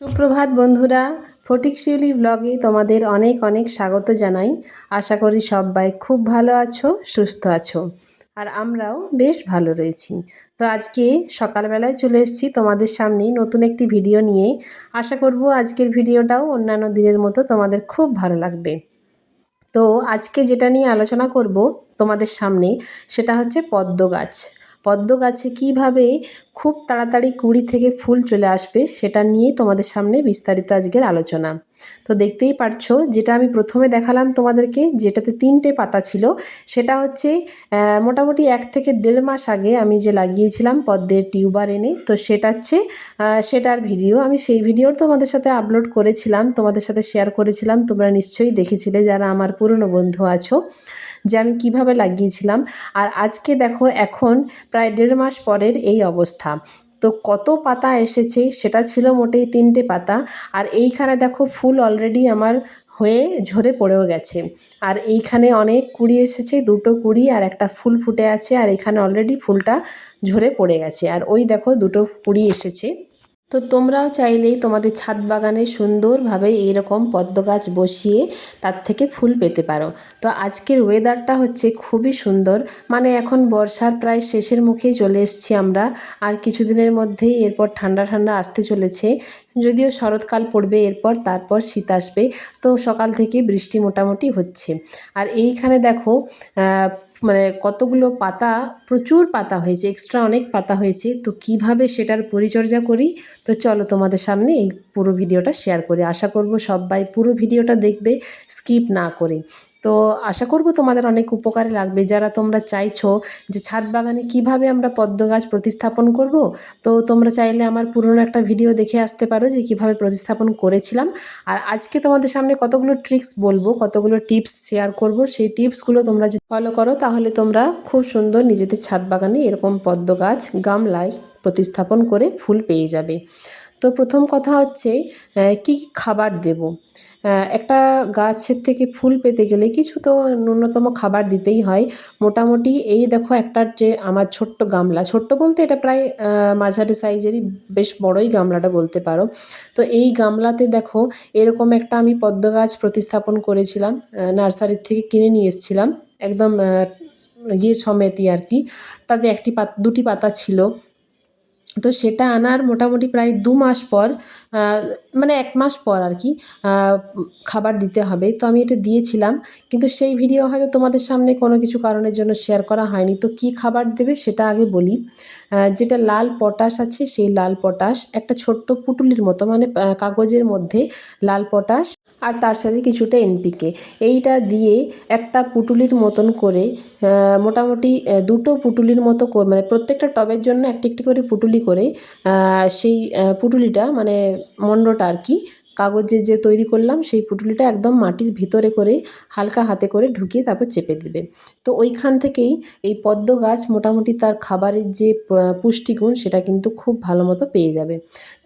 সুপ্রভাত বন্ধুরা, ফটিক শিউলি ব্লগে তোমাদের অনেক অনেক স্বাগত জানাই। আশা করি সবাই খুব ভালো আছো, সুস্থ আছো, আর আমরাও বেশ ভালো রয়েছি। তো আজকে সকালবেলায় চলে এসেছি তোমাদের সামনেই নতুন একটি ভিডিও নিয়ে। আশা করব আজকের ভিডিওটাও অন্যান্য দিনের মতো তোমাদের খুব ভালো লাগবে। তো আজকে যেটা নিয়ে আলোচনা করব তোমাদের সামনে, সেটা হচ্ছে পদ্ম গাছ। পদ্ম গাছে কীভাবে খুব তাড়াতাড়ি কুড়ি থেকে ফুল চলে আসবে সেটা নিয়েই তোমাদের সামনে বিস্তারিত আজকের আলোচনা। তো দেখতেই পারছ, যেটা আমি প্রথমে দেখালাম তোমাদেরকে, যেটাতে তিনটে পাতা ছিল, সেটা হচ্ছে মোটামুটি এক থেকে দেড় মাস আগে আমি যে লাগিয়েছিলাম পদ্মের টিউবার এনে, তো সেটা হচ্ছে সেটার ভিডিও। আমি সেই ভিডিও তোমাদের সাথে আপলোড করেছিলাম, তোমাদের সাথে শেয়ার করেছিলাম, তোমরা নিশ্চয়ই দেখেছিলে যারা আমার পুরনো বন্ধু আছো। যে আমি কীভাবে লাগিয়েছিলাম। আর আজকে দেখো এখন প্রায় দেড় মাস পরের এই অবস্থা। তো কত পাতা এসেছে সেটা ছিল মোটেই তিনটে পাতা। আর এইখানে দেখো ফুল অলরেডি আমার হয়ে ঝরে পড়েও গেছে। আর এইখানে অনেক কুড়ি এসেছে, দুটো কুড়ি আর একটা ফুল ফুটে আছে। আর এখানে অলরেডি ফুলটা ঝরে পড়ে গেছে। আর ওই দেখো দুটো কুড়ি এসেছে। তো তোমরাও চাইলেই তোমাদের ছাদ বাগানে সুন্দরভাবে এইরকম পদ্ম গাছ বসিয়ে তার থেকে ফুল পেতে পারো। তো আজকের ওয়েদারটা হচ্ছে খুবই সুন্দর। মানে এখন বর্ষার প্রায় শেষের মুখেই চলে এসছি আমরা। আর কিছুদিনের মধ্যেই এরপর ঠান্ডা ঠান্ডা আসতে চলেছে। যদিও শরৎকাল পড়বে, এরপর তারপর শীত আসবে। তো সকাল থেকে বৃষ্টি মোটামুটি হচ্ছে। আর এইখানে দেখো মানে কতগুলো পাতা, প্রচুর পাতা হয়েছে এক্সট্রা অনেক পাতা হয়েছে, তো কীভাবে সেটার পরিচর্যা করি? তো চলো তোমাদের সামনে এই পুরো ভিডিওটা শেয়ার করি। আশা করব সবাই পুরো ভিডিওটা দেখবে স্কিপ না করে। তো আশা করব তোমাদের অনেক উপকারে লাগবে। যারা তোমরা চাইছো যে ছাদ বাগানে কীভাবে আমরা পদ্ম গাছ প্রতিস্থাপন করব, তো তোমরা চাইলে আমার পুরনো একটা ভিডিও দেখে আসতে পারো যে কীভাবে প্রতিস্থাপন করেছিলাম। আর আজকে তোমাদের সামনে কতগুলো ট্রিক্স বলব, কতগুলো টিপস শেয়ার করব, সেই টিপসগুলো তোমরা যদি ফলো করো তাহলে তোমরা খুব সুন্দর নিজেদের ছাদ বাগানে এরকম পদ্ম গাছ গামলায় প্রতিস্থাপন করে ফুল পেয়ে যাবে। তো প্রথম কথা হচ্ছে কি খাবার দেব? একটা গাছের থেকে ফুল পেতে গেলে কিছু তো ন্যূনতম খাবার দিতেই হয়। মোটামুটি এই দেখো একটা যে আমার ছোট্ট গামলা, ছোট্ট বলতে এটা প্রায় মাঝারি সাইজেরই বেশ বড়ই গামলাটা বলতে পারো। তো এই গামলাতে দেখো এরকম একটা আমি পদ্ম গাছ প্রতিস্থাপন করেছিলাম নার্সারির থেকে কিনে নিয়ে এসেছিলাম, একদম ইয়ে সমেতই আর কি। তাতে একটি পাত, দুটি পাতা ছিল। তো সেটা আনার মোটামুটি প্রায় দু মাস পর মানে এক মাস পর আর কি খাবার দিতে হবে। তো আমি এটা দিয়েছিলাম, কিন্তু সেই ভিডিও হয়তো তোমাদের সামনে কোনো কিছু কারণের জন্য শেয়ার করা হয়নি। তো কি খাবার দেবে সেটা আগে বলি। যেটা লাল পটাশ আছে, সেই লাল পটাশ, একটা ছোট্ট পুটুলির মতো মানে কাগজের মধ্যে লাল পটাশ আর তার সাথে কিছুটা এনপিকে। এইটা দিয়ে একটা পুটুলির মতন করে মোটামুটি দুটো পুটুলির মতো মানে প্রত্যেকটা টবের জন্য একটি একটি করে পুটুলি করে সেই পুটুলিটা মানে মণ্ডটা আর কি কাগজে যে তৈরি করলাম, সেই পুটুলিটা একদম মাটির ভিতরে করে হালকা হাতে করে ঢুকিয়ে তারপর চেপে দেবে। তো ওইখান থেকেই এই পদ্ম গাছ মোটামুটি তার খাবারের যে পুষ্টিগুণ, সেটা কিন্তু খুব ভালো মতো পেয়ে যাবে।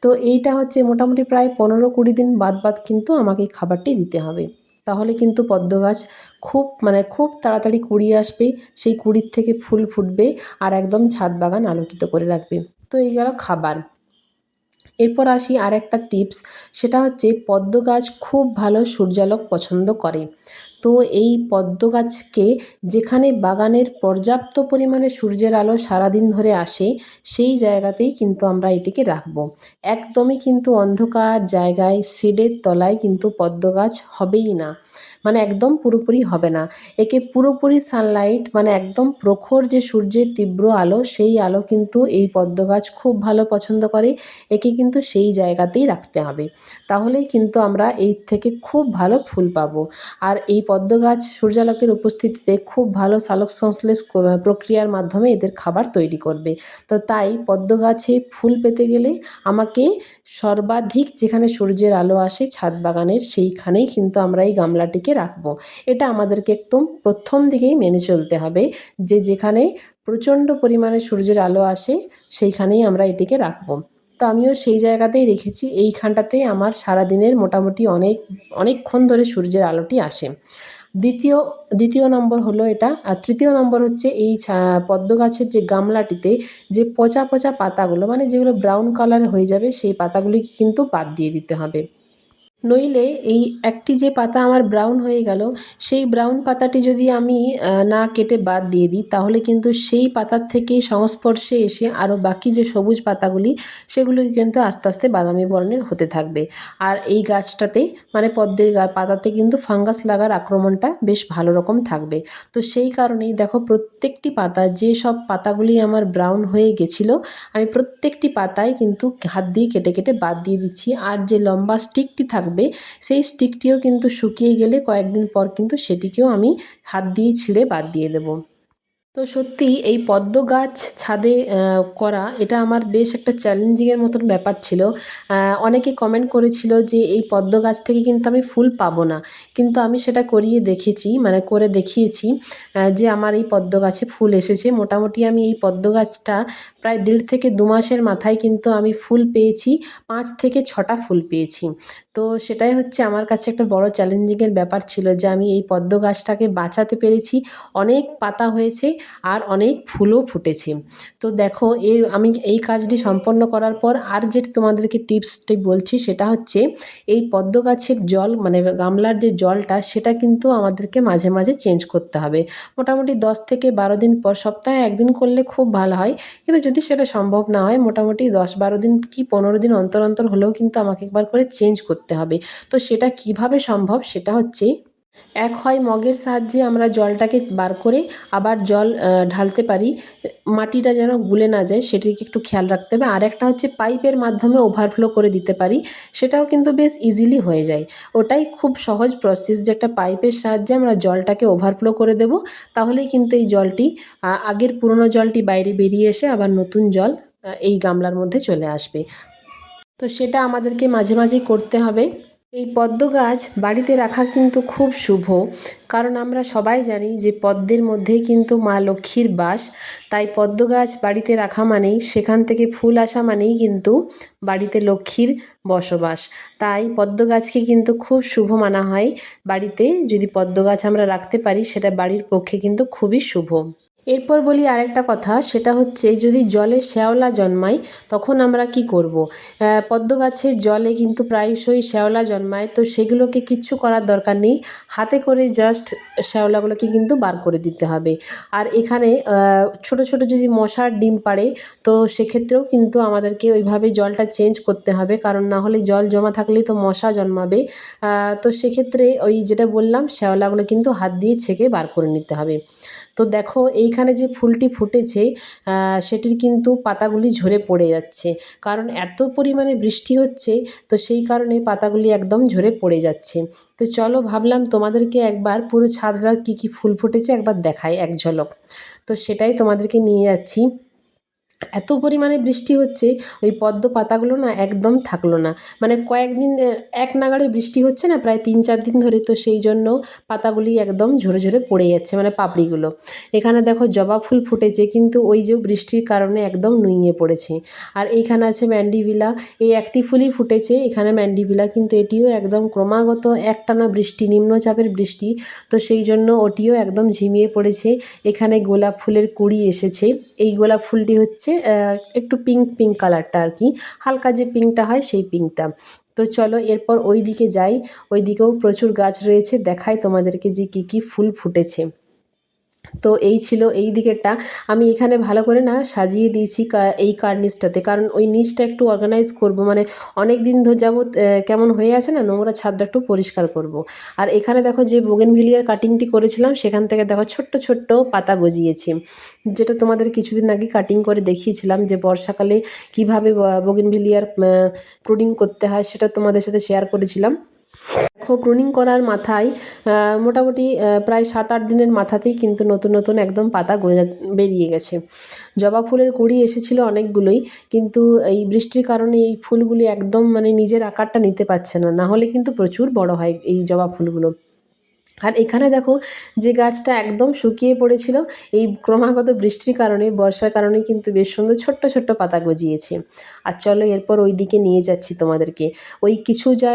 তো এইটা হচ্ছে মোটামুটি প্রায় পনেরো কুড়ি দিন বাদ বাদ কিন্তু আমাকে এই খাবারটি দিতে হবে। তাহলে কিন্তু পদ্ম গাছ খুব মানে খুব তাড়াতাড়ি কুড়ি আসবে, সেই কুড়ির থেকে ফুল ফুটবে আর একদম ছাদ বাগান আলোকিত করে রাখবে। তো এই গেল খাবার। এরপর আসি আর একটা টিপস সেটা হচ্ছে পদ্ম গাছ খুব ভালো সূর্যালোক পছন্দ করে। তো এই পদ্ম গাছকে যেখানে বাগানের পর্যাপ্ত পরিমাণে সূর্যের আলো সারাদিন ধরে আসে, সেই জায়গাতেই কিন্তু আমরা এটিকে রাখব। একদমই কিন্তু অন্ধকার জায়গায়, শেডের তলায় কিন্তু পদ্ম গাছ হবেই না। মানে একদম পুরোপুরি হবে না। একে পুরোপুরি সানলাইট মানে একদম প্রখর যে সূর্যের তীব্র আলো, সেই আলো কিন্তু এই পদ্ম গাছ খুব ভালো পছন্দ করে। একে কিন্তু সেই জায়গাতেই রাখতে হবে। তাহলেই কিন্তু আমরা এই থেকে খুব ভালো ফুল পাবো। আর এই পদ্ম গাছ সূর্যালোকের উপস্থিতিতে খুব ভালো সালোক সংশ্লেষ প্রক্রিয়ার মাধ্যমে এদের খাবার তৈরি করবে। তো তাই পদ্ম গাছে ফুল পেতে গেলে আমাকে সর্বাধিক যেখানে সূর্যের আলো আসে ছাদ বাগানের সেইখানেই কিন্তু আমরা এই গামলাটিকে রাখব। এটা আমাদেরকে একদম প্রথম দিকেই মেনে চলতে হবে যে যেখানে প্রচণ্ড পরিমাণে সূর্যের আলো আসে সেইখানেই আমরা এটিকে রাখব। তো আমিও সেই জায়গাতেই রেখেছি। এইখানটাতে আমার সারাদিনের মোটামুটি অনেক, অনেকক্ষণ ধরে সূর্যের আলোটি আসে। দ্বিতীয় দ্বিতীয় নম্বর হলো এটা। আর তৃতীয় নম্বর হচ্ছে এই পদ্ম গাছের যে গামলাটিতে যে পচা পচা পাতাগুলো মানে যেগুলো ব্রাউন কালার হয়ে যাবে, সেই পাতাগুলিকে কিন্তু বাদ দিয়ে দিতে হবে। নইলে এই একটি যে পাতা আমার ব্রাউন হয়ে গেল, সেই ব্রাউন পাতাটি যদি আমি না কেটে বাদ দিয়ে দিই, তাহলে কিন্তু সেই পাতার থেকেই সংস্পর্শে এসে আরও বাকি যে সবুজ পাতাগুলি, সেগুলি কিন্তু আস্তে আস্তে বাদামি বর্ণের হতে থাকবে। আর এই গাছটাতে মানে পদ্মের গা, পাতাতে কিন্তু ফাঙ্গাস লাগার আক্রমণটা বেশ ভালো রকম থাকবে। তো সেই কারণেই দেখো, প্রত্যেকটি পাতা, যে সব পাতাগুলি আমার ব্রাউন হয়ে গেছিল, আমি প্রত্যেকটি পাতায় কিন্তু হাত দিয়ে কেটে কেটে বাদ দিয়ে দিচ্ছি। আর যে লম্বা স্টিকটি থাকবে সেই স্টিকটিও কিন্তু শুকিয়ে গেলে কয়েকদিন পর কিন্তু সেটিকেও আমি হাত দিয়ে ছিঁড়ে বাদ দিয়ে দেবো। তো সত্যি এই পদ্ম গাছ ছাদে করা এটা আমার বেশ একটা চ্যালেঞ্জিংয়ের মতন ব্যাপার ছিল। অনেকে কমেন্ট করেছিল যে এই পদ্ম গাছ থেকে কিন্তু আমি ফুল পাবো না। কিন্তু আমি সেটা করিয়ে দেখেছি মানে করে দেখিয়েছি যে আমার এই পদ্ম গাছে ফুল এসেছে। মোটামুটি আমি এই পদ্ম গাছটা প্রায় দেড় থেকে দু মাসের মাথায় কিন্তু আমি ফুল পেয়েছি, পাঁচ থেকে ছটা ফুল পেয়েছি। তো সেটাই হচ্ছে আমার কাছে একটা বড় চ্যালেঞ্জিংয়ের ব্যাপার ছিল যে আমি এই পদ্ম গাছটাকে বাঁচাতে পেরেছি, অনেক পাতা হয়েছে আর অনেক ফুলও ফুটেছে। তো দেখো, এর আমি এই কাজটি সম্পন্ন করার পর আর যেটা তোমাদেরকে টিপসটি বলছি সেটা হচ্ছে এই পদ্ম গাছের জল মানে গামলার যে জলটা সেটা কিন্তু আমাদেরকে মাঝে মাঝে চেঞ্জ করতে হবে। মোটামুটি দশ থেকে বারো দিন পর, সপ্তাহে একদিন করলে খুব ভালো হয়। কিন্তু যদি সেটা সম্ভব না হয়, মোটামুটি দশ বারো দিন কি পনেরো দিন অন্তর অন্তর হলেও কিন্তু আমাকে একবার করে চেঞ্জ করতে হবে। তো সেটা কীভাবে সম্ভব? সেটা হচ্ছে, এক হয় মগের সাহায্যে আমরা জলটাকে বার করে আবার জল ঢালতে পারি। মাটিটা যেন গুলে না যায়, সেটিকে একটু খেয়াল রাখতে হবে। আর একটা হচ্ছে পাইপের মাধ্যমে ওভারফ্লো করে দিতে পারি, সেটাও কিন্তু বেশ ইজিলি হয়ে যায়। ওটাই খুব সহজ প্রসেস যে একটা পাইপের সাহায্যে আমরা জলটাকে ওভারফ্লো করে দেব, তাহলেই কিন্তু এই জলটি আগের পুরনো জলটি বাইরে বেরিয়ে এসে আবার নতুন জল এই গামলার মধ্যে চলে আসবে। তো সেটা আমাদেরকে মাঝে মাঝে করতে হবে। এই পদ্ম গাছ বাড়িতে রাখা কিন্তু খুব শুভ, কারণ আমরা সবাই জানি যে পদ্মের মধ্যেই কিন্তু মা লক্ষ্মীর বাস। তাই পদ্ম গাছ বাড়িতে রাখা মানেই, সেখান থেকে ফুল আসা মানেই কিন্তু বাড়িতে লক্ষ্মীর বসবাস। তাই পদ্ম গাছকে কিন্তু খুব শুভ মানা হয়। বাড়িতে যদি পদ্ম গাছ আমরা রাখতে পারি, সেটা বাড়ির পক্ষে কিন্তু খুবই শুভ। এরপর বলি আরেকটা কথা, সেটা হচ্ছে যদি জলে শ্যাওলা জন্মায়, তখন আমরা কি করব। পদ্ম গাছের জলে কিন্তু প্রায়শই শ্যাওলা জন্মায়, তো সেগুলোকে কিচ্ছু করার দরকার নেই। হাতে করে জাস্ট শ্যাওলাগুলোকে কিন্তু বার করে দিতে হবে। আর এখানে ছোট ছোট যদি মশার ডিম পাড়ে, তো সেক্ষেত্রেও কিন্তু আমাদেরকে ওইভাবে জলটা চেঞ্জ করতে হবে, কারণ না হলে জল জমা থাকলেই তো মশা জন্মাবে। তো সেক্ষেত্রে ওই যেটা বললাম, শ্যাওলাগুলো কিন্তু হাত দিয়ে ছেঁকে বার করে নিতে হবে। তো দেখো এইখানে যে ফুলটি ফুটেছে সেটির কিন্তু পাতাগুলি ঝরে পড়ে যাচ্ছে। কারণ এত পরিমাণে বৃষ্টি হচ্ছে, তো সেই কারণে পাতাগুলি একদম ঝরে পড়ে যাচ্ছে। তো চলো ভাবলাম তোমাদেরকে একবার পুরো ছাদটার কী কী ফুল ফুটেছে একবার দেখাই এক ঝলক। তো সেটাই তোমাদেরকে নিয়ে যাচ্ছি। এত পরিমাণে বৃষ্টি হচ্ছে, ওই পদ্ম পাতাগুলো না একদম থাকল না। মানে কয়েকদিন এক নাগাড়ে বৃষ্টি হচ্ছে না, প্রায় তিন চার দিন ধরে তো সেই জন্য পাতাগুলি একদম ঝরে ঝরে পড়ে যাচ্ছে মানে পাপড়িগুলো। এখানে দেখো জবা ফুল ফুটেছে, কিন্তু ওই যে বৃষ্টির কারণে একদম নুইয়ে পড়েছে। আর এইখানে আছে ম্যান্ডিভিলা, এই একটি ফুলই ফুটেছে, এখানে ম্যান্ডিভিলা কিন্তু এটিও একদম ক্রমাগত একটানা বৃষ্টি, নিম্নচাপের বৃষ্টি, তো সেই জন্য ওটিও একদম ঝিমিয়ে পড়েছে। এখানে গোলাপ ফুলের কুড়ি এসেছে, এই গোলাপ ফুলটি হচ্ছে আহ, একটু পিঙ্ক পিঙ্ক কালারটা আর কি। হালকা যে পিঙ্কটা হয় সেই পিঙ্কটা তো চলো এরপর ওই দিকে যাই। ওইদিকেও প্রচুর গাছ রয়েছে। দেখাই তোমাদেরকে যে কী কী ফুল ফুটেছে। তো এই ছিল এই দিকেরটা। আমি এখানে ভালো করে না সাজিয়ে দিয়েছি এই কার্নিসটাতে। কারণ ওই নিচটা একটু অর্গানাইজ করব। মানে অনেক দিন ধরে যাবত কেমন হয়ে আছে না, নোংরা ছাদটা একটু পরিষ্কার করব। আর এখানে দেখো যে বোগেনভিলিয়ার কাটিংটি করেছিলাম, সেখান থেকে দেখো ছোট্ট ছোট্ট পাতা গজিয়েছে। যেটা তোমাদের কিছুদিন আগে কাটিং করে দেখিয়েছিলাম যে বর্ষাকালে কীভাবে বোগেনভিলিয়ার প্রুডিং করতে হয়, সেটা তোমাদের সাথে শেয়ার করেছিলাম। দেখো প্রুনিং করার মাথায় মোটামুটি প্রায় সাত আট দিনের মাথাতেই কিন্তু নতুন নতুন একদম পাতা বেরিয়ে গেছে। জবা ফুলের কুড়ি এসেছিল অনেকগুলোই, কিন্তু এই বৃষ্টির কারণে এই ফুলগুলি একদম মানে নিজের আকারটা নিতে পারছে না। না হলে কিন্তু প্রচুর বড় হয় এই জবা ফুলগুলো। আর এখানে দেখো যে গাছটা একদম শুকিয়ে পড়েছিল, এই ক্রমাগত বৃষ্টির কারণে, বর্ষার কারণে কিন্তু বেশ সুন্দর ছোট্ট ছোট্ট পাতা গজিয়েছে। আর চলো এরপর ওই দিকে নিয়ে যাচ্ছি তোমাদেরকে। ওই কিছু যা,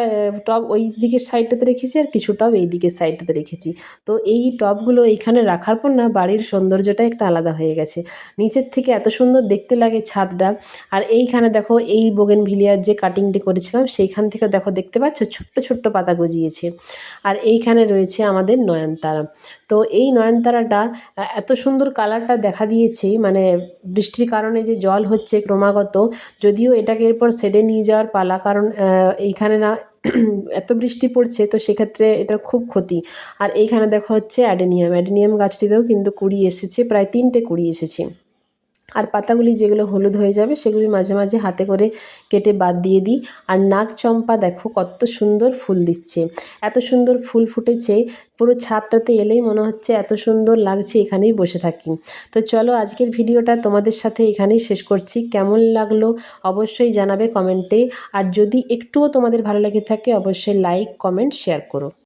টব ওই দিকের সাইডটাতে রেখেছি আর কিছু টব এই দিকের সাইডটাতে রেখেছি। তো এই টবগুলো এইখানে রাখার পর না বাড়ির সৌন্দর্যটা একটা আলাদা হয়ে গেছে। নিচের থেকে এত সুন্দর দেখতে লাগে ছাদটা। আর এইখানে দেখো এই বোগেন ভিলিয়ার যে কাটিংটি করেছিলাম, সেইখান থেকে দেখো দেখতে পাচ্ছ ছোট্ট ছোট্ট পাতা গজিয়েছে। আর এইখানে রয়েছে আমাদের নয়নতারা। তো এই নয়নতারাটা এত সুন্দর কালারটা দেখা দিয়েছে মানে বৃষ্টির কারণে যে জল হচ্ছে ক্রমাগত, যদিও এটাকে এরপর শেডে নিয়ে যাওয়ার পালা, কারণ এইখানে না এত বৃষ্টি পড়ছে, তো সেক্ষেত্রে এটার খুব ক্ষতি। আর এইখানে দেখা হচ্ছে অ্যাডেনিয়াম। অ্যাডেনিয়াম গাছটিতেও কিন্তু কুড়ি এসেছে, প্রায় তিনটে কুড়ি এসেছে। আর পাতাগুলি যেগুলো হলুদ হয়ে যাবে, সেগুলি মাঝে মাঝে হাতে করে কেটে বাদ দিয়ে দিই। আর নাক চম্পা দেখো কত সুন্দর ফুল দিচ্ছে। এত সুন্দর ফুল ফুটেছে, পুরো ছাদটাতে এলেই মনে হচ্ছে এত সুন্দর লাগছে এখানেই বসে থাকি। তো চলো আজকের ভিডিওটা তোমাদের সাথে এখানেই শেষ করছি। কেমন লাগল অবশ্যই জানাবে কমেন্টে। আর যদি একটুও তোমাদের ভালো লেগে থাকে, অবশ্যই লাইক, কমেন্ট, শেয়ার করো।